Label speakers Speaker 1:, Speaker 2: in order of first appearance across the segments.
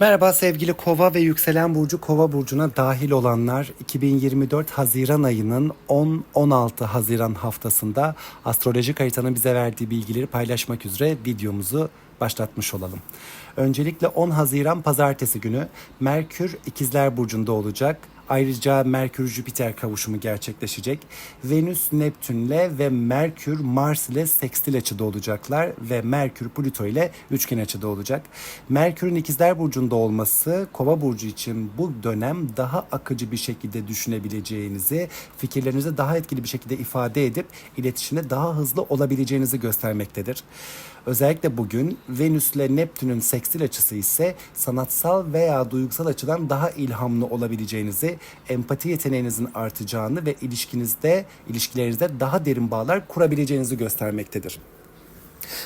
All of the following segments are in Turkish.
Speaker 1: Merhaba sevgili Kova ve yükselen burcu Kova burcuna dahil olanlar 2024 Haziran ayının 10-16 Haziran haftasında astrolojik haritanın bize verdiği bilgileri paylaşmak üzere videomuzu başlatmış olalım. Öncelikle 10 Haziran pazartesi günü Merkür İkizler burcunda olacak. Ayrıca Merkür-Jüpiter kavuşumu gerçekleşecek. Venüs Neptünle ve Merkür Mars ile sekstil açıda olacaklar ve Merkür Plüto ile üçgen açıda olacak. Merkür'ün ikizler burcunda olması Kova burcu için bu dönem daha akıcı bir şekilde düşünebileceğinizi, fikirlerinizi daha etkili bir şekilde ifade edip iletişimde daha hızlı olabileceğinizi göstermektedir. Özellikle bugün Venüs ile Neptün'ün sekstil açısı ise sanatsal veya duygusal açıdan daha ilhamlı olabileceğinizi, empati yeteneğinizin artacağını ve ilişkinizde, ilişkilerinizde daha derin bağlar kurabileceğinizi göstermektedir.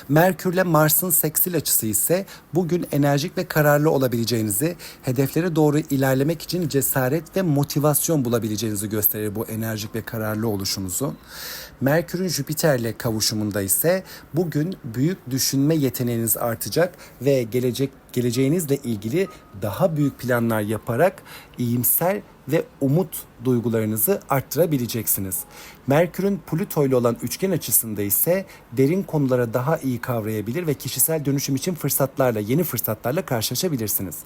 Speaker 1: Merkürle Mars'ın seksil açısı ise bugün enerjik ve kararlı olabileceğinizi, hedeflere doğru ilerlemek için cesaret ve motivasyon bulabileceğinizi gösterir bu enerjik ve kararlı oluşunuzu. Merkür'ün Jüpiter'le kavuşumunda ise bugün büyük düşünme yeteneğiniz artacak ve gelecek geleceğinizle ilgili daha büyük planlar yaparak iyimser ve umut duygularınızı arttırabileceksiniz. Merkür'ün Plüto ile olan üçgen açısında ise derin konulara daha iyi kavrayabilir ve kişisel dönüşüm için fırsatlarla, yeni fırsatlarla karşılaşabilirsiniz.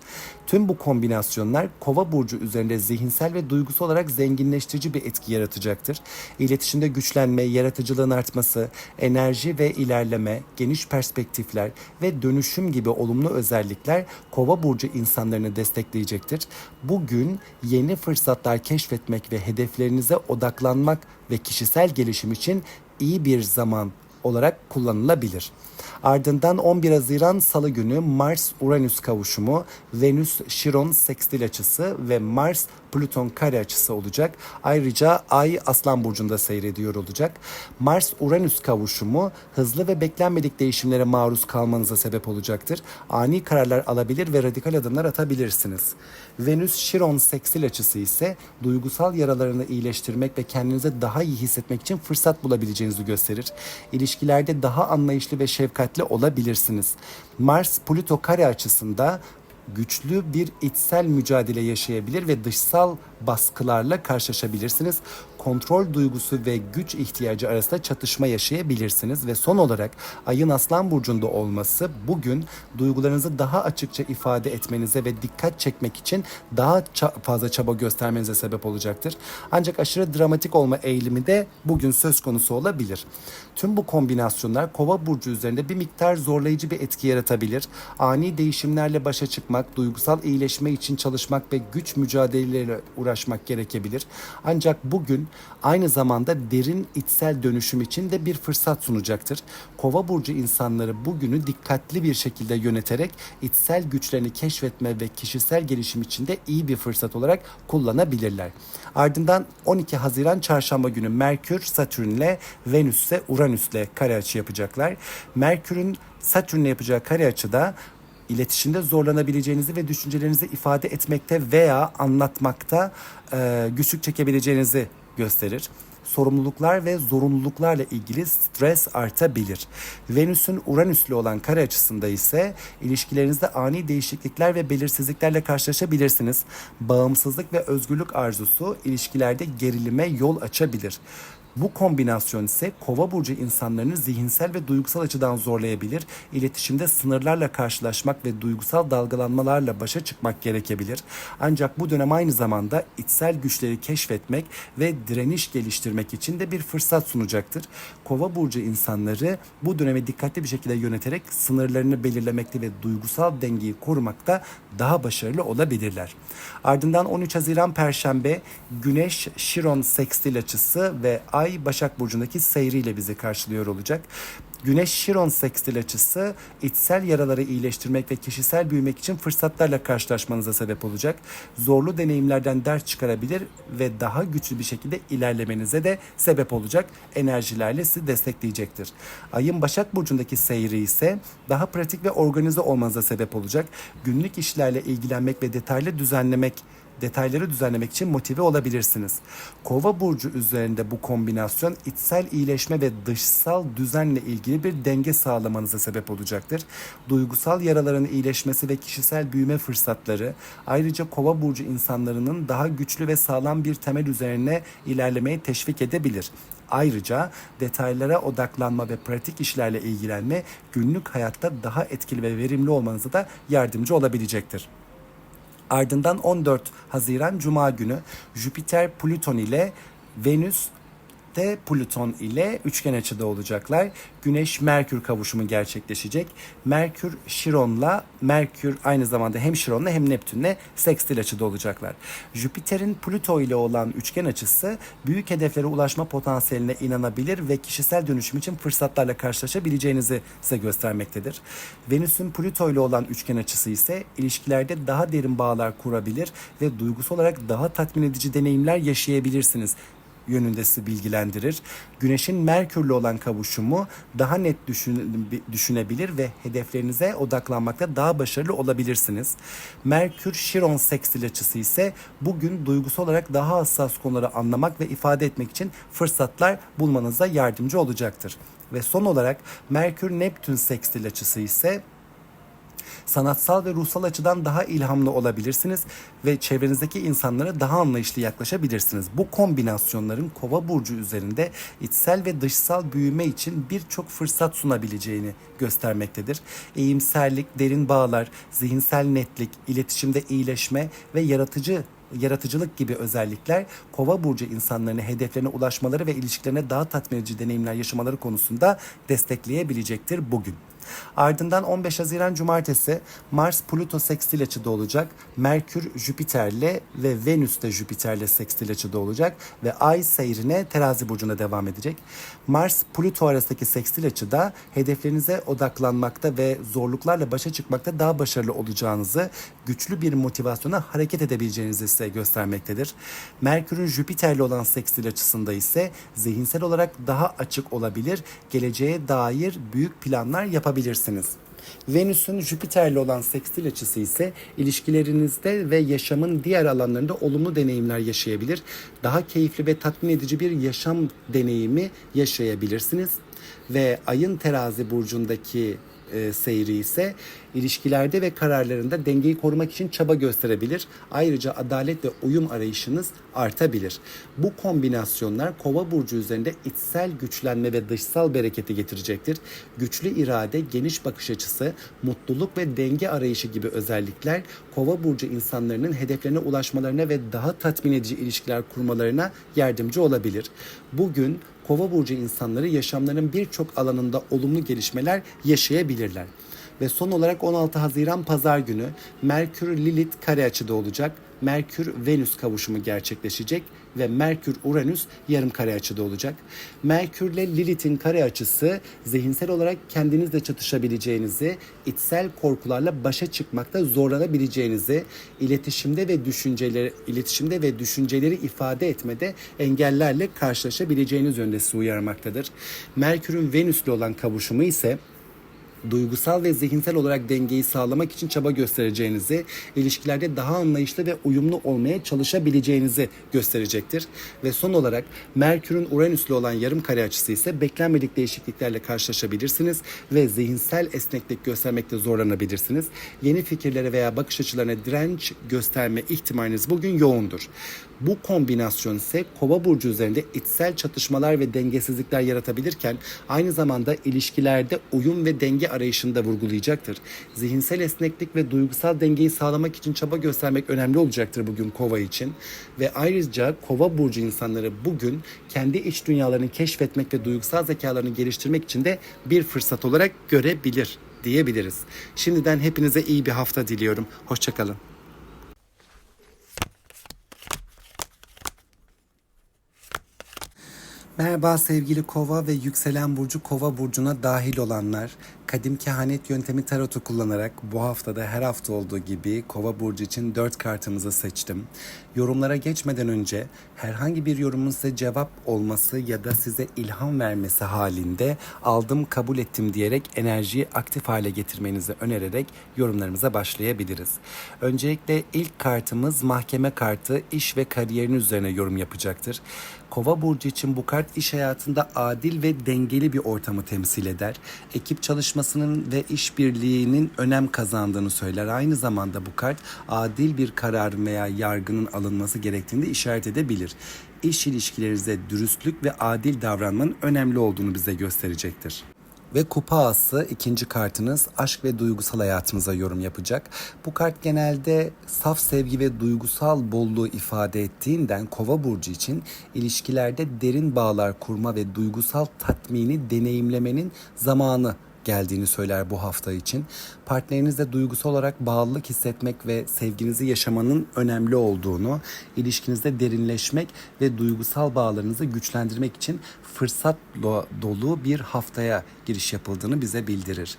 Speaker 1: Tüm bu kombinasyonlar Kova burcu üzerinde zihinsel ve duygusal olarak zenginleştirici bir etki yaratacaktır. İletişimde güçlenme, yaratıcılığın artması, enerji ve ilerleme, geniş perspektifler ve dönüşüm gibi olumlu özellikler Kova burcu insanlarını destekleyecektir. Bugün yeni fırsatlar keşfetmek ve hedeflerinize odaklanmak ve kişisel gelişim için iyi bir zaman olarak kullanılabilir. Ardından 11 Haziran Salı günü Mars-Uranüs kavuşumu, Venüs-Şiron sekstil açısı ve Mars-Plüton kare açısı olacak. Ayrıca Ay Aslan Burcu'nda seyrediyor olacak. Mars-Uranüs kavuşumu hızlı ve beklenmedik değişimlere maruz kalmanıza sebep olacaktır. Ani kararlar alabilir ve radikal adımlar atabilirsiniz. Venüs-Şiron seksil açısı ise duygusal yaralarını iyileştirmek ve kendinize daha iyi hissetmek için fırsat bulabileceğinizi gösterir. İlişkilerde daha anlayışlı ve şefkatli olabilirsiniz. Mars-Plüto kare açısında güçlü bir içsel mücadele yaşayabilir ve dışsal baskılarla karşılaşabilirsiniz. Kontrol duygusu ve güç ihtiyacı arasında çatışma yaşayabilirsiniz ve son olarak ayın Aslan burcunda olması bugün duygularınızı daha açıkça ifade etmenize ve dikkat çekmek için daha ça- fazla çaba göstermenize sebep olacaktır. Ancak aşırı dramatik olma eğilimi de bugün söz konusu olabilir. Tüm bu kombinasyonlar Kova burcu üzerinde bir miktar zorlayıcı bir etki yaratabilir. Ani değişimlerle başa çıkmak, duygusal iyileşme için çalışmak ve güç mücadeleleriyle uğraşmak gerekebilir. Ancak bugün aynı zamanda derin içsel dönüşüm için de bir fırsat sunacaktır. Kova burcu insanları bugünü dikkatli bir şekilde yöneterek içsel güçlerini keşfetme ve kişisel gelişim için de iyi bir fırsat olarak kullanabilirler. Ardından 12 Haziran Çarşamba günü Merkür Satürn'le Venüs'e Uranüs'le kare açı yapacaklar. Merkür'ün Satürn'le yapacağı kare açıda iletişimde zorlanabileceğinizi ve düşüncelerinizi ifade etmekte veya anlatmakta e, güçlük çekebileceğinizi gösterir. Sorumluluklar ve zorunluluklarla ilgili stres artabilir. Venüs'ün Uranüs'le olan kare açısında ise ilişkilerinizde ani değişiklikler ve belirsizliklerle karşılaşabilirsiniz. Bağımsızlık ve özgürlük arzusu ilişkilerde gerilime yol açabilir. Bu kombinasyon ise kova burcu insanlarını zihinsel ve duygusal açıdan zorlayabilir. İletişimde sınırlarla karşılaşmak ve duygusal dalgalanmalarla başa çıkmak gerekebilir. Ancak bu dönem aynı zamanda içsel güçleri keşfetmek ve direniş geliştirmek için de bir fırsat sunacaktır. Kova burcu insanları bu dönemi dikkatli bir şekilde yöneterek sınırlarını belirlemekte ve duygusal dengeyi korumakta daha başarılı olabilirler. Ardından 13 Haziran Perşembe Güneş Şiron sekstil açısı ve Ay Başak Burcu'ndaki seyriyle bizi karşılıyor olacak. Güneş Şiron sekstil açısı içsel yaraları iyileştirmek ve kişisel büyümek için fırsatlarla karşılaşmanıza sebep olacak. Zorlu deneyimlerden ders çıkarabilir ve daha güçlü bir şekilde ilerlemenize de sebep olacak. Enerjilerle sizi destekleyecektir. Ayın Başak Burcu'ndaki seyri ise daha pratik ve organize olmanıza sebep olacak. Günlük işlerle ilgilenmek ve detaylı düzenlemek detayları düzenlemek için motive olabilirsiniz. Kova burcu üzerinde bu kombinasyon içsel iyileşme ve dışsal düzenle ilgili bir denge sağlamanıza sebep olacaktır. Duygusal yaraların iyileşmesi ve kişisel büyüme fırsatları ayrıca Kova burcu insanlarının daha güçlü ve sağlam bir temel üzerine ilerlemeyi teşvik edebilir. Ayrıca detaylara odaklanma ve pratik işlerle ilgilenme günlük hayatta daha etkili ve verimli olmanıza da yardımcı olabilecektir. Ardından 14 Haziran Cuma günü Jüpiter Plüton ile Venüs de Plüton ile üçgen açıda olacaklar. Güneş Merkür kavuşumu gerçekleşecek. Merkür Şiron'la Merkür aynı zamanda hem Şiron'la hem Neptün'le sekstil açıda olacaklar. Jüpiter'in Plüto ile olan üçgen açısı büyük hedeflere ulaşma potansiyeline inanabilir ve kişisel dönüşüm için fırsatlarla karşılaşabileceğinizi size göstermektedir. Venüs'ün Plüto ile olan üçgen açısı ise ilişkilerde daha derin bağlar kurabilir ve duygusal olarak daha tatmin edici deneyimler yaşayabilirsiniz yönünde sizi bilgilendirir. Güneşin Merkür'le olan kavuşumu daha net düşün, düşünebilir ve hedeflerinize odaklanmakta daha başarılı olabilirsiniz. Merkür Şiron sekstil açısı ise bugün duygusal olarak daha hassas konuları anlamak ve ifade etmek için fırsatlar bulmanıza yardımcı olacaktır. Ve son olarak Merkür Neptün sekstil açısı ise sanatsal ve ruhsal açıdan daha ilhamlı olabilirsiniz ve çevrenizdeki insanlara daha anlayışlı yaklaşabilirsiniz. Bu kombinasyonların Kova burcu üzerinde içsel ve dışsal büyüme için birçok fırsat sunabileceğini göstermektedir. Eğimserlik, derin bağlar, zihinsel netlik, iletişimde iyileşme ve yaratıcı yaratıcılık gibi özellikler Kova burcu insanlarını hedeflerine ulaşmaları ve ilişkilerine daha tatmin edici deneyimler yaşamaları konusunda destekleyebilecektir bugün. Ardından 15 Haziran Cumartesi Mars Plüto sekstil açıda olacak. Merkür Jüpiter'le ve Venüs de Jüpiter'le sekstil açıda olacak ve Ay seyrine Terazi burcunda devam edecek. Mars Plüto arasındaki sekstil açıda hedeflerinize odaklanmakta ve zorluklarla başa çıkmakta daha başarılı olacağınızı, güçlü bir motivasyona hareket edebileceğinizi size göstermektedir. Merkür'ün Jüpiter'le olan sekstil açısında ise zihinsel olarak daha açık olabilir, geleceğe dair büyük planlar yapabilirsiniz yapabilirsiniz. Venüs'ün Jüpiter'le olan sekstil açısı ise ilişkilerinizde ve yaşamın diğer alanlarında olumlu deneyimler yaşayabilir. Daha keyifli ve tatmin edici bir yaşam deneyimi yaşayabilirsiniz. Ve ayın terazi burcundaki e, seyri ise ilişkilerde ve kararlarında dengeyi korumak için çaba gösterebilir. Ayrıca adalet ve uyum arayışınız artabilir. Bu kombinasyonlar Kova burcu üzerinde içsel güçlenme ve dışsal bereketi getirecektir. Güçlü irade, geniş bakış açısı, mutluluk ve denge arayışı gibi özellikler Kova burcu insanların hedeflerine ulaşmalarına ve daha tatmin edici ilişkiler kurmalarına yardımcı olabilir. Bugün Kova burcu insanları yaşamlarının birçok alanında olumlu gelişmeler yaşayabilirler. Ve son olarak 16 Haziran Pazar günü Merkür Lilith kare açıda olacak. Merkür Venüs kavuşumu gerçekleşecek ve Merkür Uranüs yarım kare açıda olacak. Merkür ile Lilith'in kare açısı zihinsel olarak kendinizle çatışabileceğinizi, içsel korkularla başa çıkmakta zorlanabileceğinizi, iletişimde ve düşünceleri iletişimde ve düşünceleri ifade etmede engellerle karşılaşabileceğiniz yönde sizi uyarmaktadır. Merkür'ün Venüs'le olan kavuşumu ise duygusal ve zihinsel olarak dengeyi sağlamak için çaba göstereceğinizi, ilişkilerde daha anlayışlı ve uyumlu olmaya çalışabileceğinizi gösterecektir. Ve son olarak Merkür'ün Uranüs'le olan yarım kare açısı ise beklenmedik değişikliklerle karşılaşabilirsiniz ve zihinsel esneklik göstermekte zorlanabilirsiniz. Yeni fikirlere veya bakış açılarına direnç gösterme ihtimaliniz bugün yoğundur. Bu kombinasyon ise Kova burcu üzerinde içsel çatışmalar ve dengesizlikler yaratabilirken aynı zamanda ilişkilerde uyum ve denge arayışında vurgulayacaktır. Zihinsel esneklik ve duygusal dengeyi sağlamak için çaba göstermek önemli olacaktır bugün Kova için. Ve ayrıca Kova burcu insanları bugün kendi iç dünyalarını keşfetmek ve duygusal zekalarını geliştirmek için de bir fırsat olarak görebilir diyebiliriz. Şimdiden hepinize iyi bir hafta diliyorum. Hoşçakalın. Merhaba sevgili kova ve yükselen burcu kova burcuna dahil olanlar. Kadim kehanet yöntemi tarotu kullanarak bu haftada her hafta olduğu gibi kova burcu için 4 kartımızı seçtim. Yorumlara geçmeden önce herhangi bir yorumun size cevap olması ya da size ilham vermesi halinde aldım kabul ettim diyerek enerjiyi aktif hale getirmenizi önererek yorumlarımıza başlayabiliriz. Öncelikle ilk kartımız mahkeme kartı iş ve kariyerin üzerine yorum yapacaktır. Kova burcu için bu kart iş hayatında adil ve dengeli bir ortamı temsil eder. Ekip çalışmasının ve işbirliğinin önem kazandığını söyler. Aynı zamanda bu kart adil bir karar veya yargının alınması gerektiğinde işaret edebilir. İş ilişkilerinize dürüstlük ve adil davranmanın önemli olduğunu bize gösterecektir. Ve kupa ası ikinci kartınız aşk ve duygusal hayatınıza yorum yapacak. Bu kart genelde saf sevgi ve duygusal bolluğu ifade ettiğinden kova burcu için ilişkilerde derin bağlar kurma ve duygusal tatmini deneyimlemenin zamanı geldiğini söyler bu hafta için. Partnerinizle duygusal olarak bağlılık hissetmek ve sevginizi yaşamanın önemli olduğunu, ilişkinizde derinleşmek ve duygusal bağlarınızı güçlendirmek için fırsat dolu bir haftaya giriş yapıldığını bize bildirir.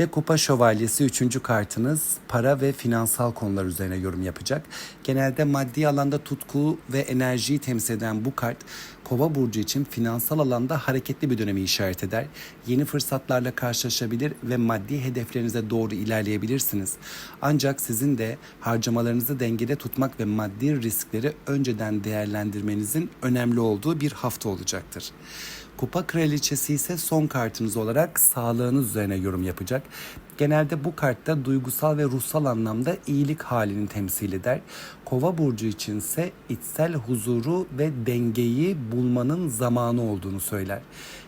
Speaker 1: Ve Kupa Şövalyesi üçüncü kartınız para ve finansal konular üzerine yorum yapacak. Genelde maddi alanda tutku ve enerjiyi temsil eden bu kart Kova burcu için finansal alanda hareketli bir dönemi işaret eder. Yeni fırsatlarla karşılaşabilir ve maddi hedeflerinize doğru ilerleyebilirsiniz. Ancak sizin de harcamalarınızı dengede tutmak ve maddi riskleri önceden değerlendirmenizin önemli olduğu bir hafta olacaktır. Kupa Kraliçesi ise son kartınız olarak sağlığınız üzerine yorum yapacak. Genelde bu kartta duygusal ve ruhsal anlamda iyilik halini temsil eder. Kova burcu içinse içsel huzuru ve dengeyi bulmanın zamanı olduğunu söyler.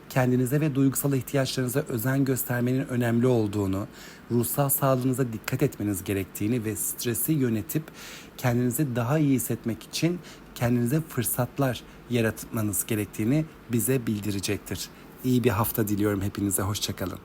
Speaker 1: Kendinize ve duygusal ihtiyaçlarınıza özen göstermenin önemli olduğunu, ruhsal sağlığınıza dikkat etmeniz gerektiğini ve stresi yönetip kendinizi daha iyi hissetmek için kendinize fırsatlar yaratmanız gerektiğini bize bildirecektir. İyi bir hafta diliyorum hepinize. Hoşçakalın.